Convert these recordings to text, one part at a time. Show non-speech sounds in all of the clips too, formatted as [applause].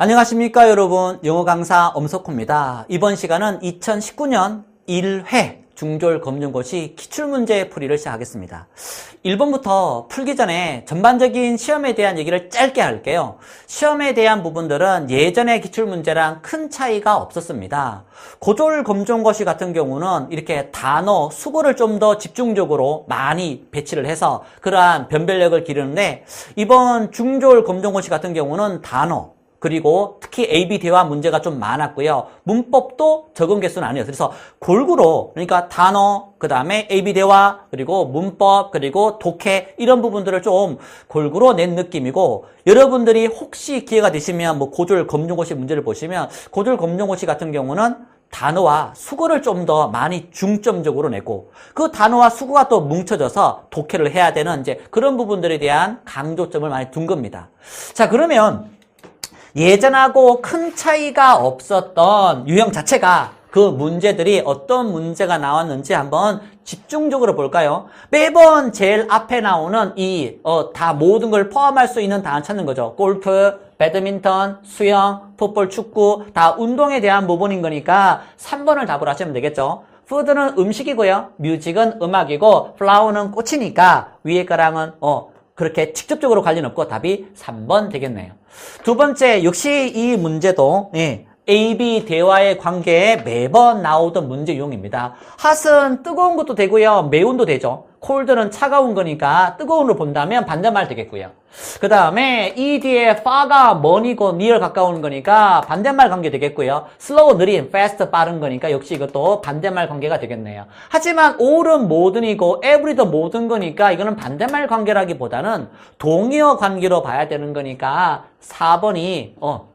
안녕하십니까 여러분 영어 강사 엄석호입니다. 이번 시간은 2019년 1회 중졸 검정고시 기출문제 풀이를 시작하겠습니다. 1번부터 풀기 전에 전반적인 시험에 대한 얘기를 짧게 할게요. 시험에 대한 부분들은 예전의 기출문제랑 큰 차이가 없었습니다. 고졸 검정고시 같은 경우는 이렇게 단어, 수고를 좀 더 집중적으로 많이 배치를 해서 그러한 변별력을 기르는데 이번 중졸 검정고시 같은 경우는 단어, 그리고 특히 AB 대화 문제가 좀 많았고요. 문법도 적은 개수는 아니에요. 그래서 골고루 그러니까 단어, 그 다음에 AB 대화, 그리고 문법, 그리고 독해 이런 부분들을 좀 골고루 낸 느낌이고 여러분들이 혹시 기회가 되시면 뭐 고졸 검정고시 문제를 보시면 고졸 검정고시 같은 경우는 단어와 수거를 좀 더 많이 중점적으로 내고 그 단어와 수거가 또 뭉쳐져서 독해를 해야 되는 이제 그런 부분들에 대한 강조점을 많이 둔 겁니다. 자, 그러면 예전하고 큰 차이가 없었던 유형 자체가 그 문제들이 어떤 문제가 나왔는지 한번 집중적으로 볼까요? 매번 제일 앞에 나오는 이, 어, 다 모든 걸 포함할 수 있는 단어 찾는 거죠. 골프, 배드민턴, 수영, 풋볼, 축구, 다 운동에 대한 부분인 거니까 3번을 답을 하시면 되겠죠. 푸드는 음식이고요. 뮤직은 음악이고, 플라워는 꽃이니까 위에 거랑은, 어, 그렇게 직접적으로 관련 없고 답이 3번 되겠네요. 두 번째, 역시 이 문제도 예, A-B 대화의 관계에 매번 나오던 문제 유형입니다. 핫은 뜨거운 것도 되고요. 매운도 되죠. 콜드는 차가운 거니까 뜨거운으로 본다면 반대말 되겠고요. 그 다음에 이 뒤에 far가 머니고 near 가까운 거니까 반대말 관계 되겠고요. slow 느린, fast 빠른 거니까 역시 이것도 반대말 관계가 되겠네요. 하지만 all은 모든이고 every도 모든 거니까 이거는 반대말 관계라기보다는 동의어 관계로 봐야 되는 거니까 4번이 어,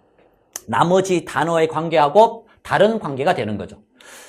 나머지 단어의 관계하고 다른 관계가 되는 거죠.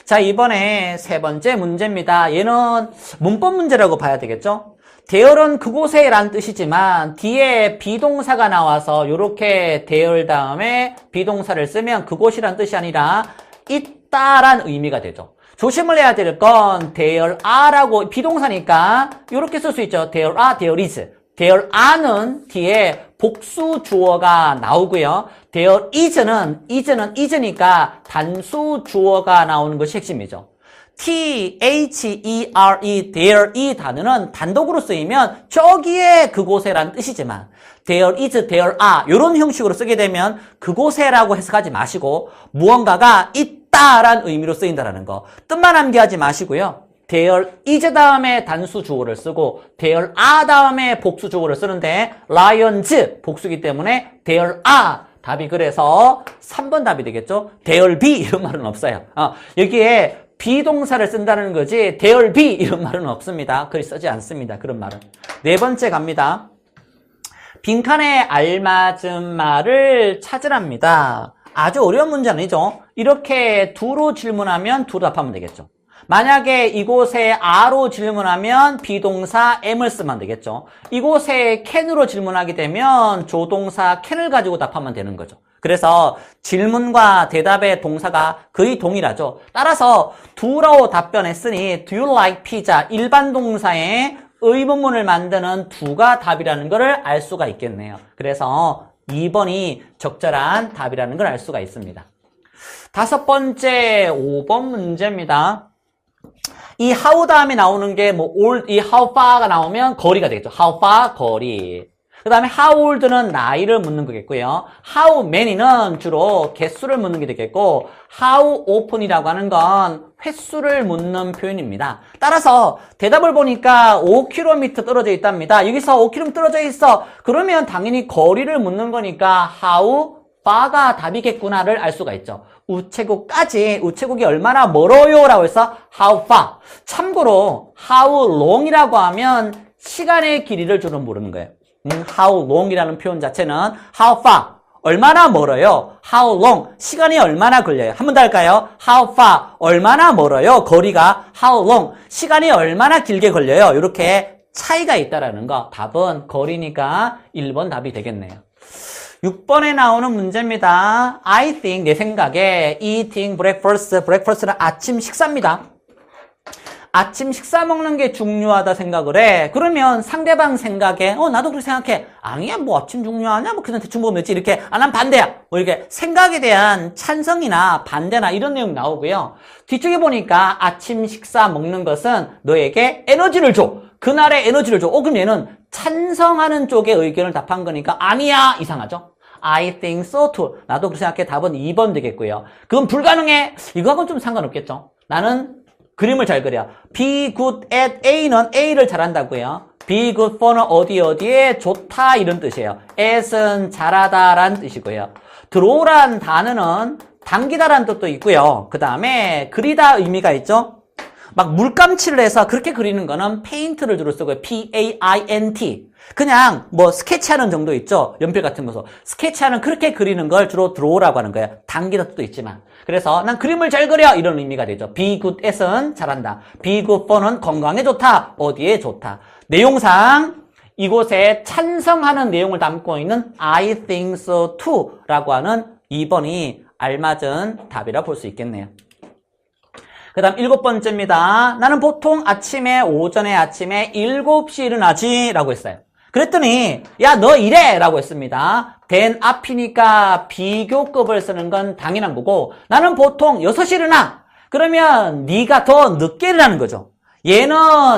자, 이번에 세 번째 문제입니다. 얘는 문법 문제라고 봐야 되겠죠? 대열은 그곳에 란 뜻이지만 뒤에 비동사가 나와서 이렇게 대열 다음에 비동사를 쓰면 그곳이란 뜻이 아니라 있다란 의미가 되죠. 조심을 해야 될 건 대열 아라고 비동사니까 이렇게 쓸 수 있죠. 대열 아, 대열 is. 대열 아는 뒤에 복수 주어가 나오고요. 대열 is는 is는 is니까 단수 주어가 나오는 것이 핵심이죠. T, H, E, R, E, there, 이 단어는 단독으로 쓰이면 저기에 그곳에라는 뜻이지만 there is, there are 이런 형식으로 쓰게 되면 그곳에라고 해석하지 마시고 무언가가 있다란 의미로 쓰인다는 거 뜻만 암기하지 마시고요. There is 다음에 단수 주어를 쓰고 there are 다음에 복수 주어를 쓰는데 lions 복수기 때문에 there are 답이 그래서 3번 답이 되겠죠. there [laughs] be 이런 말은 없어요. 어, 여기에 비동사를 쓴다는 거지 there [laughs] be 이런 말은 없습니다. 글이 쓰지 않습니다. 그런 말은. 네 번째 갑니다. 빈칸에 알맞은 말을 찾으랍니다. 아주 어려운 문제 아니죠? 이렇게 두로 질문하면 두로 답하면 되겠죠. 만약에 이곳에 아로 질문하면 비동사 am을 쓰면 되겠죠. 이곳에 can으로 질문하게 되면 조동사 can을 가지고 답하면 되는 거죠. 그래서 질문과 대답의 동사가 거의 동일하죠. 따라서 do라고 답변했으니 do you like pizza? 일반 동사에 의문문을 만드는 do가 답이라는 것을 알 수가 있겠네요. 그래서 2번이 적절한 답이라는 걸 알 수가 있습니다. 다섯 번째 5번 문제입니다. 이 how 다음에 나오는 게 뭐 old, 이 how far가 나오면 거리가 되겠죠. how far 거리. 그 다음에 how old는 나이를 묻는 거겠고요. how many는 주로 개수를 묻는 게 되겠고 how often이라고 하는 건 횟수를 묻는 표현입니다. 따라서 대답을 보니까 5km 떨어져 있답니다. 여기서 5km 떨어져 있어. 그러면 당연히 거리를 묻는 거니까 how far가 답이겠구나를 알 수가 있죠. 우체국까지 우체국이 얼마나 멀어요? 라고 해서 how far. 참고로 how long이라고 하면 시간의 길이를 주로 모르는 거예요. 음, how long이라는 표현 자체는 how far. 얼마나 멀어요? how long. 시간이 얼마나 걸려요? 한 번 더 할까요? how far. 얼마나 멀어요? 거리가 how long. 시간이 얼마나 길게 걸려요? 이렇게 차이가 있다라는 거. 답은 거리니까 1번 답이 되겠네요 6번에 나오는 문제입니다. I think, 내 생각에 eating breakfast, breakfast는 아침 식사입니다. 아침 식사 먹는 게 중요하다 생각을 해. 그러면 상대방 생각에, 어, 나도 그렇게 생각해. 아니야, 뭐 아침 중요하냐? 뭐 그냥 대충 보면 지 이렇게, 아, 난 반대야. 뭐 이렇게 생각에 대한 찬성이나 반대나 이런 내용 나오고요. 뒤쪽에 보니까 아침 식사 먹는 것은 너에게 에너지를 줘. 그날의 에너지를 줘. 어, 그럼 얘는 찬성하는 쪽의 의견을 답한 거니까 아니야. 이상하죠? I think so too. 나도 그렇게 생각해. 답은 2번 되겠고요. 그건 불가능해. 이거하고는 좀 상관없겠죠. 나는 그림을 잘 그려. Be good at A는 A를 잘한다고요. Be good for는 어디 어디에 좋다 이런 뜻이에요. at은 잘하다라는 뜻이고요. draw란 단어는 당기다라는 뜻도 있고요. 그 다음에 그리다 의미가 있죠. 막 물감칠을 해서 그렇게 그리는 거는 페인트를 주로 쓰고요. P-A-I-N-T. 그냥 뭐 스케치하는 정도 있죠. 연필 같은 거서. 스케치하는 그렇게 그리는 걸 주로 드로우라고 하는 거예요. 당기다 뜻도 있지만. 그래서 난 그림을 잘 그려 이런 의미가 되죠. be good at은 잘한다. be good for는 건강에 좋다. 어디에 좋다. 내용상 이곳에 찬성하는 내용을 담고 있는 I think so too 라고 하는 2번이 알맞은 답이라 볼 수 있겠네요. 그 다음 일곱 번째입니다. 나는 보통 아침에, 오전에 아침에 7시 일어나지 라고 했어요. 그랬더니 야 너 이래 라고 했습니다. 된 앞이니까 비교급을 쓰는 건 당연한 거고 나는 보통 6시 일어나. 그러면 네가 더 늦게 일어나는 거죠. 얘는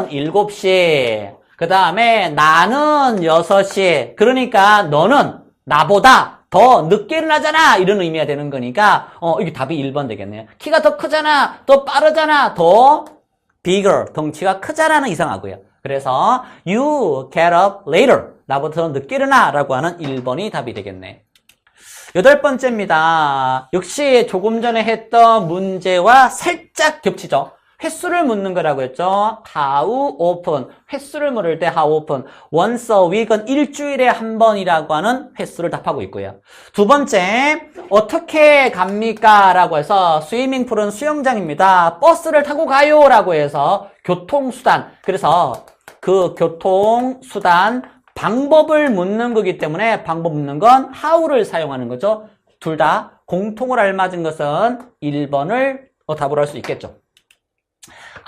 7시. 그 다음에 나는 6시. 그러니까 너는 나보다 더 늦게 일어나잖아 이런 의미가 되는 거니까 어 이게 답이 1번 되겠네요. 키가 더 크잖아. 더 빠르잖아. 더 bigger. 덩치가 크잖아는 이상하고요. 그래서 you get up later. 나보다 더 늦게 일어나 라고 하는 1번이 답이 되겠네. 여덟 번째입니다. 역시 조금 전에 했던 문제와 살짝 겹치죠. 횟수를 묻는 거라고 했죠. How often? 횟수를 물을 때 how often? Once a week은 일주일에 한 번이라고 하는 횟수를 답하고 있고요. 두 번째, 어떻게 갑니까? 라고 해서 스위밍풀은 수영장입니다. 버스를 타고 가요! 라고 해서 교통수단. 그래서 그 교통수단 방법을 묻는 거기 때문에 방법 묻는 건 how를 사용하는 거죠. 둘 다 공통을 알맞은 것은 1번을 답으로 할 수 있겠죠.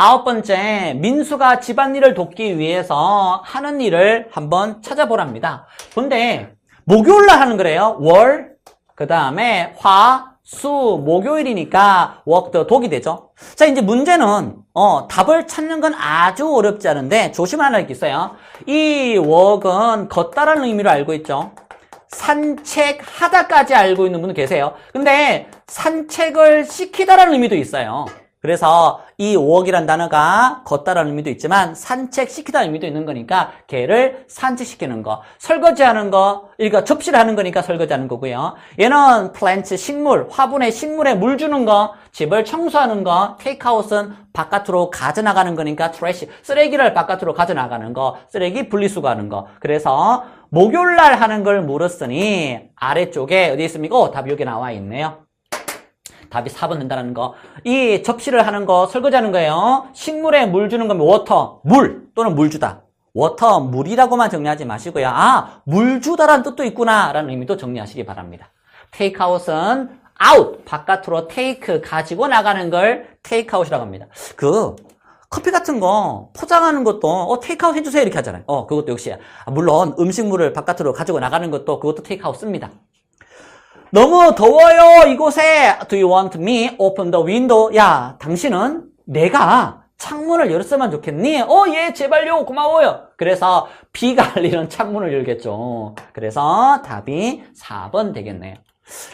아홉 번째, 민수가 집안일을 돕기 위해서 하는 일을 한번 찾아보랍니다. 근데 목요일날 하는 거래요. 월, 그 다음에 화, 수, 목요일이니까 웍더 독이 되죠. 자, 이제 문제는 어, 답을 찾는 건 아주 어렵지 않은데 조심하는 게 있어요. 이 웍은 걷다라는 의미로 알고 있죠. 산책하다까지 알고 있는 분은 계세요. 근데 산책을 시키다라는 의미도 있어요. 그래서 이 5억이란 단어가 걷다라는 의미도 있지만 산책시키다는 의미도 있는 거니까 개를 산책시키는 거 설거지하는 거 그러니까 접시를 하는 거니까 설거지하는 거고요. 얘는 플랜트 식물 화분에 식물에 물 주는 거 집을 청소하는 거 테이크아웃은 바깥으로 가져나가는 거니까 트래시 쓰레기를 바깥으로 가져나가는 거 쓰레기 분리수거하는 거. 그래서 목요일날 하는 걸 물었으니 아래쪽에 어디 있습니까? 어, 답이 여기 나와 있네요 답이 4번 된다는 거. 이 접시를 하는 거, 설거지하는 거예요. 식물에 물 주는 거면 워터, 물 또는 물 주다. 워터, 물이라고만 정리하지 마시고요. 아, 물 주다라는 뜻도 있구나 라는 의미도 정리하시기 바랍니다. 테이크아웃은 아웃, 바깥으로 테이크, 가지고 나가는 걸 테이크아웃이라고 합니다. 그 커피 같은 거 포장하는 것도 어 테이크아웃 해주세요 이렇게 하잖아요. 어 그것도 역시 아, 물론 음식물을 바깥으로 가지고 나가는 것도 그것도 테이크아웃 씁니다. 너무 더워요 이곳에 Do you want me open the window? 야 당신은 내가 창문을 열었으면 좋겠니? 어, 예, 제발요. 고마워요. 그래서 비가 알리는 창문을 열겠죠. 그래서 답이 4번 되겠네요.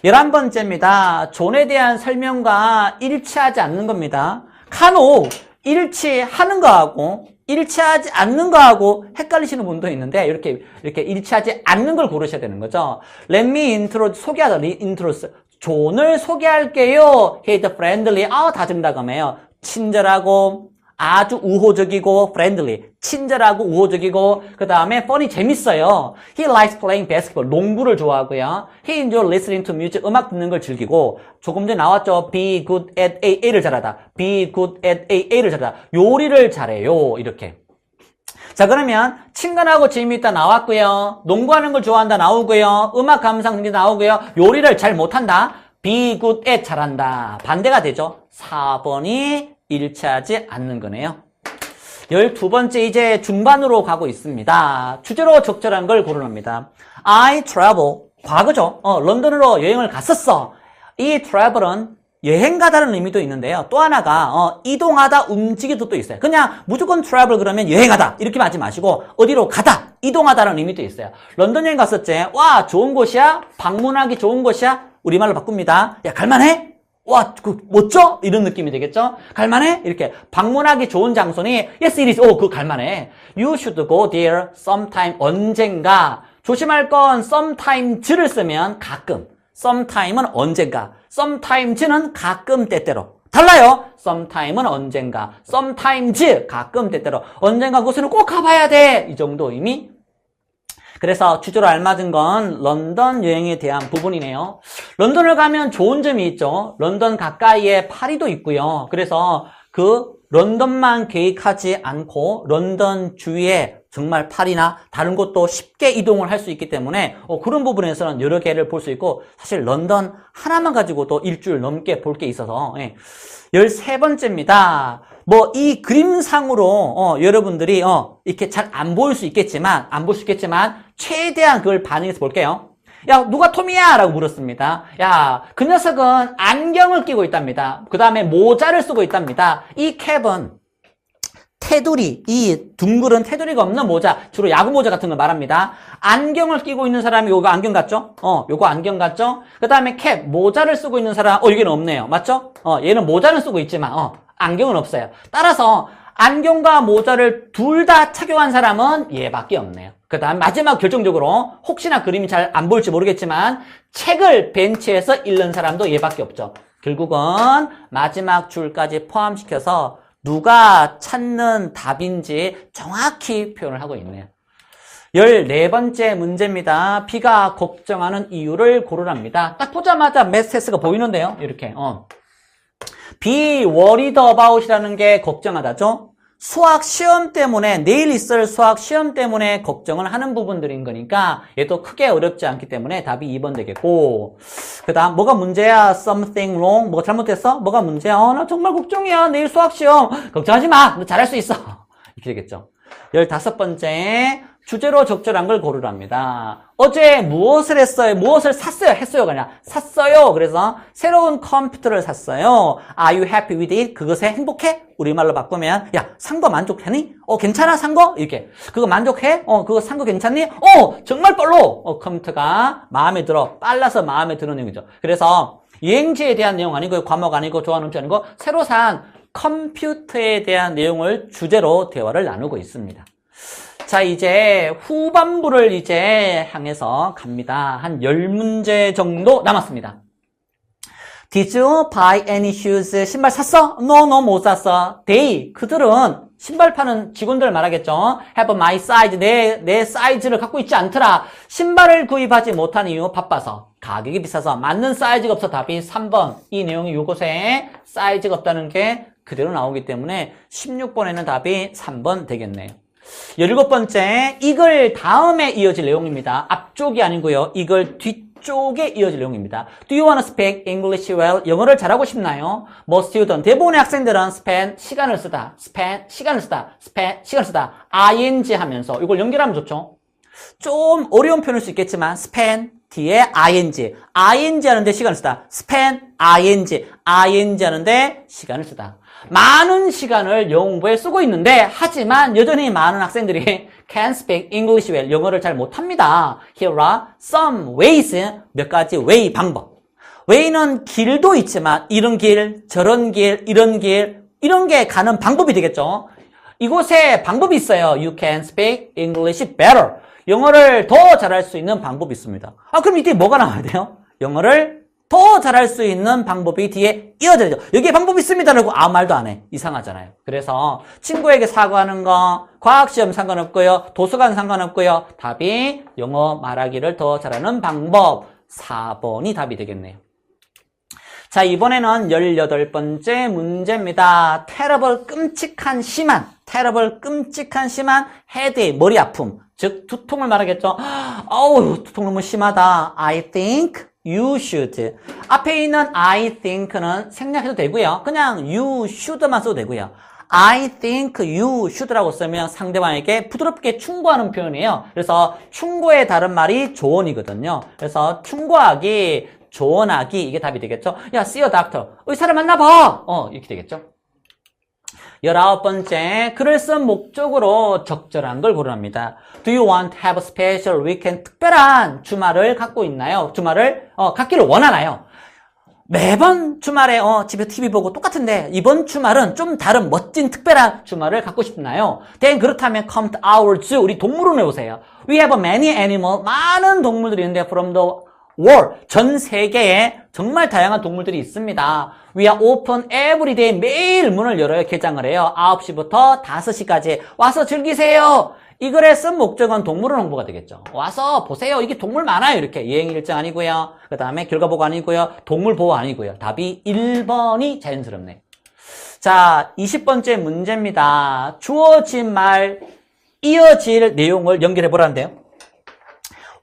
11번째입니다. 존에 대한 설명과 일치하지 않는 겁니다. 간혹 일치하는 거하고 일치하지 않는 거하고 헷갈리시는 분도 있는데 이렇게 이렇게 일치하지 않는 걸 고르셔야 되는 거죠. Let me intro 소개하다 인트로스 존을 소개할게요. He's friendly. 아, 다 정답이에요. 친절하고 아주 우호적이고 friendly. 친절하고 우호적이고 그 다음에 funny 재밌어요. He likes playing basketball. 농구를 좋아하고요. He enjoys listening to music. 음악 듣는 걸 즐기고 조금 전에 나왔죠. Be good at AA를 잘하다. Be good at AA를 잘하다. 요리를 잘해요. 이렇게. 자 그러면 친근하고 재미있다 나왔고요. 농구하는 걸 좋아한다 나오고요. 음악 감상 등이 나오고요. 요리를 잘 못한다. Be good at 잘한다. 반대가 되죠. 4번이 일치하지 않는 거네요. 12번째 이제 중반으로 가고 있습니다. 주제로 적절한 걸 고르랍니다. I travel. 과거죠. 어, 런던으로 여행을 갔었어. 이 travel은 여행 가다는 의미도 있는데요. 또 하나가 어, 이동하다, 움직이도 또 있어요. 그냥 무조건 travel 그러면 여행하다 이렇게 하지 마시고 어디로 가다, 이동하다는 의미도 있어요. 런던 여행 갔었지? 와 좋은 곳이야? 방문하기 좋은 곳이야? 우리말로 바꿉니다. 야 갈만해? 와, 그, 멋져? 이런 느낌이 되겠죠? 갈만해? 이렇게. 방문하기 좋은 장소니, yes, it is. 오, 그거 갈만해. You should go there sometime. 언젠가. 조심할 건 sometimes를 쓰면 가끔. sometime은 언젠가. sometimes는 가끔 때때로. 달라요. sometime은 언젠가. sometimes 가끔 때때로. 언젠가 그곳에는 꼭 가봐야 돼. 이 정도 의미. 그래서 주제로 알맞은 건 런던 여행에 대한 부분이네요. 런던을 가면 좋은 점이 있죠. 런던 가까이에 파리도 있고요. 그래서 그 런던만 계획하지 않고 런던 주위에 정말 파리나 다른 곳도 쉽게 이동을 할 수 있기 때문에 어, 그런 부분에서는 여러 개를 볼 수 있고 사실 런던 하나만 가지고도 일주일 넘게 볼 게 있어서 예. 13번째입니다. 뭐 이 그림상으로 어, 여러분들이 어, 이렇게 잘 안 보일 수 있겠지만 안 볼 수 있겠지만 최대한 그걸 반영해서 볼게요. 야 누가 톰이야? 라고 물었습니다. 야 그 녀석은 안경을 끼고 있답니다. 그 다음에 모자를 쓰고 있답니다. 이 캡은 테두리, 이 둥그런 테두리가 없는 모자, 주로 야구 모자 같은 걸 말합니다. 안경을 끼고 있는 사람이 요거 안경 같죠? 어, 요거 안경 같죠? 그 다음에 캡, 모자를 쓰고 있는 사람, 어, 여기는 없네요. 맞죠? 어, 얘는 모자는 쓰고 있지만, 어, 안경은 없어요. 따라서, 안경과 모자를 둘 다 착용한 사람은 얘밖에 없네요. 그 다음 마지막 결정적으로 혹시나 그림이 잘 안 보일지 모르겠지만 책을 벤치에서 읽는 사람도 얘밖에 없죠. 결국은 마지막 줄까지 포함시켜서 누가 찾는 답인지 정확히 표현을 하고 있네요. 14번째 문제입니다. B가 걱정하는 이유를 고르랍니다. 딱 보자마자 메세스가 보이는데요. 이렇게. 어. Be worried about이라는 게 걱정하다죠. 수학 시험 때문에 내일 있을 수학 시험 때문에 걱정을 하는 부분들인 거니까 얘도 크게 어렵지 않기 때문에 답이 2번 되겠고 그 다음 뭐가 문제야? something wrong 뭐가 잘못됐어? 뭐가 문제야? 어, 나 정말 걱정이야 내일 수학 시험 걱정하지 마! 너 잘할 수 있어 [laughs] 이렇게 되겠죠 15번째 주제로 적절한 걸 고르랍니다. 어제 무엇을 했어요? 무엇을 샀어요? 했어요가 아니라 샀어요. 그래서 새로운 컴퓨터를 샀어요. Are you happy with it? 그것에 행복해? 우리말로 바꾸면 야, 산 거 만족하니? 어, 괜찮아? 산 거? 이렇게. 그거 만족해? 어, 그거 산 거 괜찮니? 어, 정말 빨로! 어, 컴퓨터가 마음에 들어. 빨라서 마음에 드는 내용이죠. 그래서 여행지에 대한 내용 아니고 과목 아니고 좋아하는 음식 아니고 새로 산 컴퓨터에 대한 내용을 주제로 대화를 나누고 있습니다. 자, 이제 후반부를 이제 향해서 갑니다. 한 10문제 정도 남았습니다. Did you buy any shoes? 신발 샀어? No, no, 못 샀어. They, 그들은 신발 파는 직원들 말하겠죠. Have my size, 내, 내 사이즈를 갖고 있지 않더라. 신발을 구입하지 못한 이유 바빠서. 가격이 비싸서 맞는 사이즈가 없어 답이 3번. 이 내용이 요것에 사이즈가 없다는 게 그대로 나오기 때문에 16번에는 답이 3번 되겠네요. 열일곱 번째, 이글 다음에 이어질 내용입니다. 앞쪽이 아니고요. 이글 뒤쪽에 이어질 내용입니다. Do you want to speak English well? 영어를 잘하고 싶나요? 뭐 student, 대부분의 학생들은 spend 시간을 쓰다, spend 시간을 쓰다, spend 시간을 쓰다, ing 하면서 이걸 연결하면 좋죠. 좀 어려운 표현일 수 있겠지만 spend 뒤에 ing, ing 하는데 시간을 쓰다, spend ing, ing 하는데 시간을 쓰다. 많은 시간을 영어 공부에 쓰고 있는데 하지만 여전히 많은 학생들이 [laughs] can speak English well 영어를 잘 못합니다. Here are some ways 몇 가지 way 방법. way는 길도 있지만 이런 길, 저런 길, 이런 길 이런 게 가는 방법이 되겠죠. 이곳에 방법이 있어요. You can speak English better. 영어를 더 잘할 수 있는 방법이 있습니다. 아 그럼 이때 뭐가 나와야 돼요? 영어를 더 잘할 수 있는 방법이 뒤에 이어져야죠. 여기에 방법이 있습니다라고 아무 말도 안 해. 이상하잖아요. 그래서 친구에게 사과하는 거, 과학시험 상관없고요. 도서관 상관없고요. 답이 영어 말하기를 더 잘하는 방법 4번이 답이 되겠네요. 자, 이번에는 18번째 문제입니다. terrible, 끔찍한, 심한, terrible, 끔찍한, 심한 헤드, 머리 아픔. 즉, 두통을 말하겠죠. 어우, 두통 너무 심하다. I think you should. 앞에 있는 I think는 생략해도 되고요. 그냥 you should만 써도 되고요. I think you should라고 쓰면 상대방에게 부드럽게 충고하는 표현이에요. 그래서 충고의 다른 말이 조언이거든요. 그래서 충고하기, 조언하기 이게 답이 되겠죠. 야, see a doctor. 의사를 만나봐. 어, 이렇게 되겠죠. 열아홉 번째, 글을 쓴 목적으로 적절한 걸 고르랍니다. Do you want to have a special weekend? 특별한 주말을 갖고 있나요? 주말을 어, 갖기를 원하나요? 매번 주말에 어, 집에 TV 보고 똑같은데 이번 주말은 좀 다른 멋진 특별한 주말을 갖고 싶나요? then 그렇다면 come to our zoo 우리 동물원에 오세요. We have many animal 많은 동물들이 있는데 from the world 전 세계에 정말 다양한 동물들이 있습니다. We are open every day 매일 문을 열어요. 개장을 해요. 9시부터 5시까지 와서 즐기세요. 이 글에 쓴 목적은 동물원 홍보가 되겠죠. 와서 보세요. 이게 동물 많아요. 이렇게 여행 일정 아니고요. 그 다음에 결과 보고 아니고요. 동물 보호 아니고요. 답이 1번이 자연스럽네. 자, 20번째 문제입니다. 주어진 말, 이어질 내용을 연결해 보라는데요.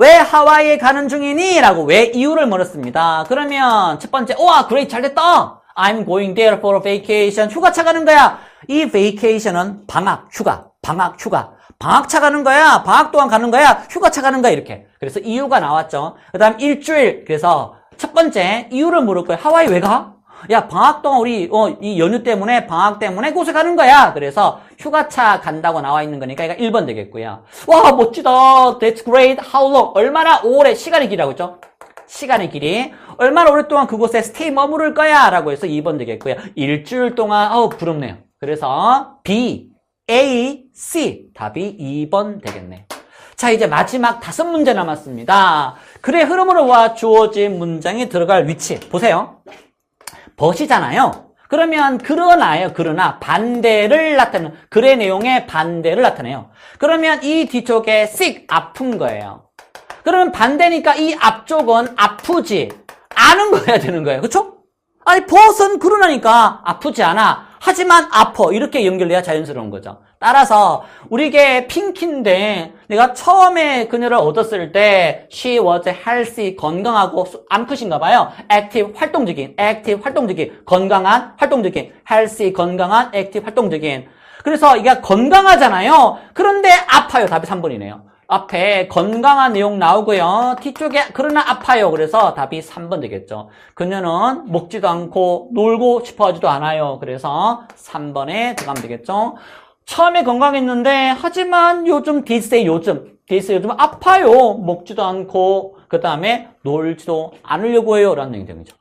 왜 하와이에 가는 중이니? 라고 왜 이유를 물었습니다. 그러면 첫 번째, 우와, 그레이 잘 됐다. I'm going there for a vacation. 휴가차 가는 거야. 이 vacation은 방학, 휴가, 방학, 휴가. 방학차 가는 거야. 방학 동안 가는 거야. 휴가차 가는 거야. 이렇게. 그래서 이유가 나왔죠. 그 다음 일주일. 그래서 첫 번째 이유를 물을 거예요. 하와이 왜 가? 야 방학 동안 우리 어, 이 연휴 때문에 방학 때문에 곳에 가는 거야. 그래서 휴가차 간다고 나와 있는 거니까 이거 1번 되겠고요. 와 멋지다. That's great. How long? 얼마나 오래 시간의 길이라고 했죠? 시간의 길이 얼마나 오랫동안 그곳에 스테이 머무를 거야 라고 해서 2번 되겠고요. 일주일 동안 아우 부럽네요. 그래서 B, A, C 답이 2번 되겠네. 자 이제 마지막 다섯 문제 남았습니다. 글의 흐름으로 와 주어진 문장이 들어갈 위치 보세요. 벗이잖아요. 그러면 그러나요, 그러나 반대를 나타내는 글의 내용의 반대를 나타내요. 그러면 이 뒤쪽에 sick 아픈 거예요. 그러면 반대니까 이 앞쪽은 아프지 않은 거야 되는 거예요. 그렇죠? 아니 벗은 그러나니까 아프지 않아. 하지만 아파 이렇게 연결돼야 자연스러운 거죠. 따라서 우리게 핑키인데 내가 처음에 그녀를 얻었을 때 she was healthy 건강하고 암컷인가 봐요. active 활동적인 active 활동적인 건강한 활동적인 healthy 건강한 active 활동적인 그래서 이게 건강하잖아요. 그런데 아파요. 답이 3번이네요. 앞에 건강한 내용 나오고요. 뒤쪽에 그러나 아파요. 그래서 답이 3번 되겠죠. 그녀는 먹지도 않고 놀고 싶어 하지도 않아요. 그래서 3번에 들어가면 되겠죠. 처음에 건강했는데 하지만 요즘 디스에 요즘 디스 요즘 아파요. 먹지도 않고 그 다음에 놀지도 않으려고 해요. 라는 얘기죠.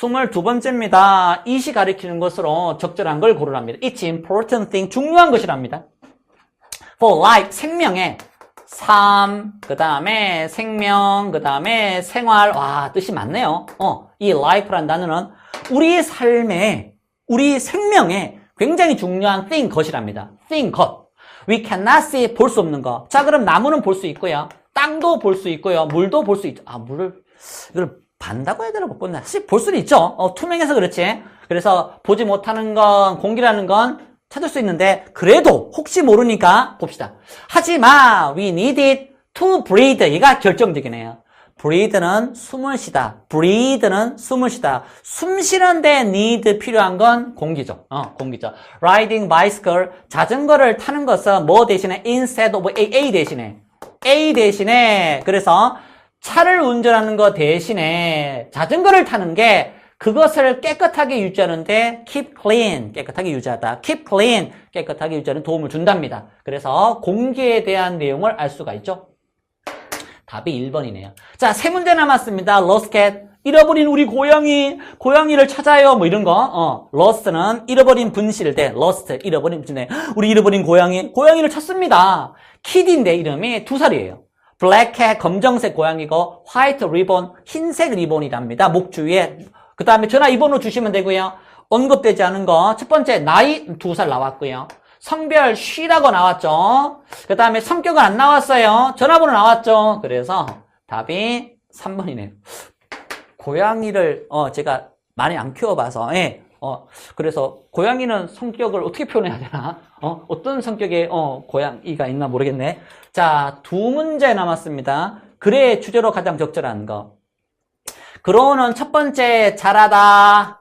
22번째입니다. 이시 가리키는 것으로 적절한 걸 고르랍니다. It's important thing. 중요한 것이랍니다. For life, 생명에 삶, 그 다음에 생명, 그 다음에 생활. 와, 뜻이 많네요. 어, 이 life란 단어는 우리 삶에, 우리 생명에 굉장히 중요한 thing, 것이랍니다. thing, 것. We cannot see, 볼 수 없는 거. 자, 그럼 나무는 볼 수 있고요. 땅도 볼 수 있고요. 물도 볼 수 있죠. 아, 물을, 이걸 반다고 해야 되나 못 본다. 볼 수는 있죠. 어, 투명해서 그렇지. 그래서 보지 못하는 건, 공기라는 건 찾을 수 있는데 그래도 혹시 모르니까 봅시다. 하지만 we need it to breathe. 얘가 결정적이네요. Breathe는 숨을 쉬다. breathe는 숨을 쉬다. 숨 쉬는데 need 필요한 건 공기죠. 어, 공기죠. riding bicycle 자전거를 타는 것은 뭐 대신에 instead of A, A 대신에 A 대신에 그래서 차를 운전하는 것 대신에 자전거를 타는 게 그것을 깨끗하게 유지하는데 keep clean, 깨끗하게 유지하다. keep clean, 깨끗하게 유지하는 도움을 준답니다. 그래서 공기에 대한 내용을 알 수가 있죠. 답이 1번이네요. 자, 세 문제 남았습니다. lost cat, 잃어버린 우리 고양이, 고양이를 찾아요. 뭐 이런 거. 어, lost는 잃어버린 분실 때, lost, 잃어버린 분실 때, 우리 잃어버린 고양이, 고양이를 찾습니다. kit인데 이름이 두 살이에요. 블랙 캣, 검정색 고양이고, 화이트 리본, 흰색 리본이랍니다. 목 주위에 그 다음에 전화 2번으로 주시면 되고요. 언급되지 않은 거. 첫 번째, 나이 두 살 나왔고요. 성별 쉬라고 나왔죠. 그 다음에 성격은 안 나왔어요. 전화번호 나왔죠. 그래서 답이 3번이네요. 고양이를, 어, 제가 많이 안 키워봐서, 예. 어, 그래서 고양이는 성격을 어떻게 표현해야 되나? 어, 어떤 성격의, 어, 고양이가 있나 모르겠네. 자, 두 문제 남았습니다. 글의 주제로 가장 적절한 거. 그로우는 첫 번째 잘하다.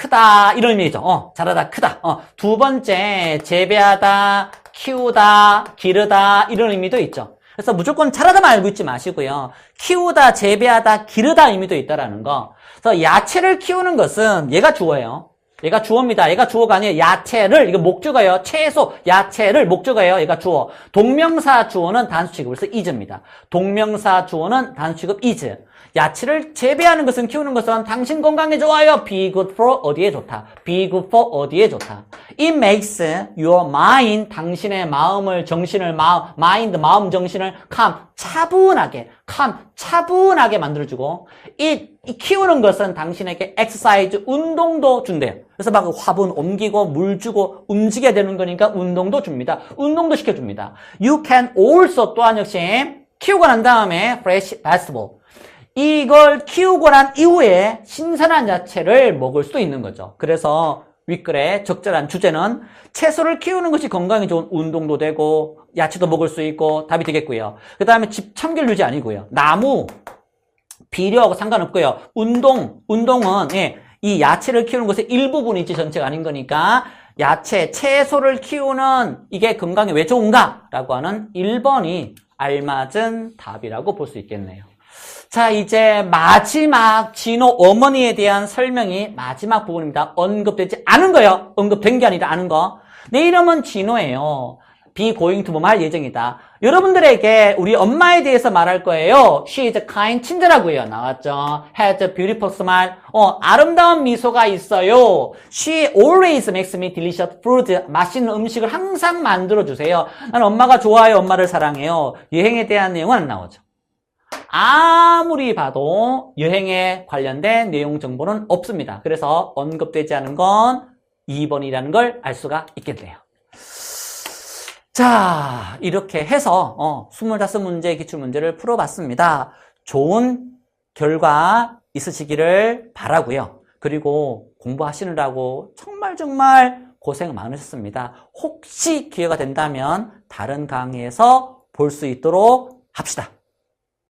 크다 이런 의미죠. 어, 자라다 크다. 어, 두 번째 재배하다, 키우다, 기르다 이런 의미도 있죠. 그래서 무조건 자라다만 알고 있지 마시고요. 키우다, 재배하다, 기르다 의미도 있다라는 거. 그래서 야채를 키우는 것은 얘가 주어예요. 얘가 주어입니다. 얘가 주어가 아니에요. 야채를 이거 목주어예요. 채소, 야채를 목주어예요. 얘가 주어. 동명사 주어는 단수 취급. 그래서 is입니다. 동명사 주어는 단수 취급 is. 야채를 재배하는 것은 키우는 것은 당신 건강에 좋아요. Be good for 어디에 좋다. Be good for 어디에 좋다. It makes your mind 당신의 마음을 정신을 마음 mind 마음 정신을 calm 차분하게 calm 차분하게 만들어주고 이, 이 키우는 것은 당신에게 exercise 운동도 준대요. 그래서 막 화분 옮기고 물 주고 움직여야 되는 거니까 운동도 줍니다. 운동도 시켜줍니다. You can also 또한 역시 키우고 난 다음에 fresh vegetable 이걸 키우고 난 이후에 신선한 야채를 먹을 수도 있는 거죠. 그래서 윗글의 적절한 주제는 채소를 키우는 것이 건강에 좋은 운동도 되고 야채도 먹을 수 있고 답이 되겠고요. 그 다음에 집 참결 유지 아니고요. 나무, 비료하고 상관없고요. 운동, 운동은 예, 이 야채를 키우는 것의 일부분이지 전체가 아닌 거니까 야채, 채소를 키우는 이게 건강에 왜 좋은가? 라고 하는 1번이 알맞은 답이라고 볼 수 있겠네요. 자, 이제 마지막 진호 어머니에 대한 설명이 마지막 부분입니다. 언급되지 않은 거요. 언급된 게 아니라 아는 거. 내 이름은 진호예요. be going to 할 예정이다. 여러분들에게 우리 엄마에 대해서 말할 거예요. She is kind, 친절하고요. 나왔죠. Has a beautiful smile. 어, 아름다운 미소가 있어요. She always makes me delicious food. 맛있는 음식을 항상 만들어주세요. 난 엄마가 좋아요. 엄마를 사랑해요. 여행에 대한 내용은 안 나오죠. 아무리 봐도 여행에 관련된 내용 정보는 없습니다. 그래서 언급되지 않은 건 2번이라는 걸 알 수가 있겠네요. 자, 이렇게 해서 어, 25문제 기출문제를 풀어봤습니다. 좋은 결과 있으시기를 바라고요. 그리고 공부하시느라고 정말 정말 고생 많으셨습니다. 혹시 기회가 된다면 다른 강의에서 볼 수 있도록 합시다.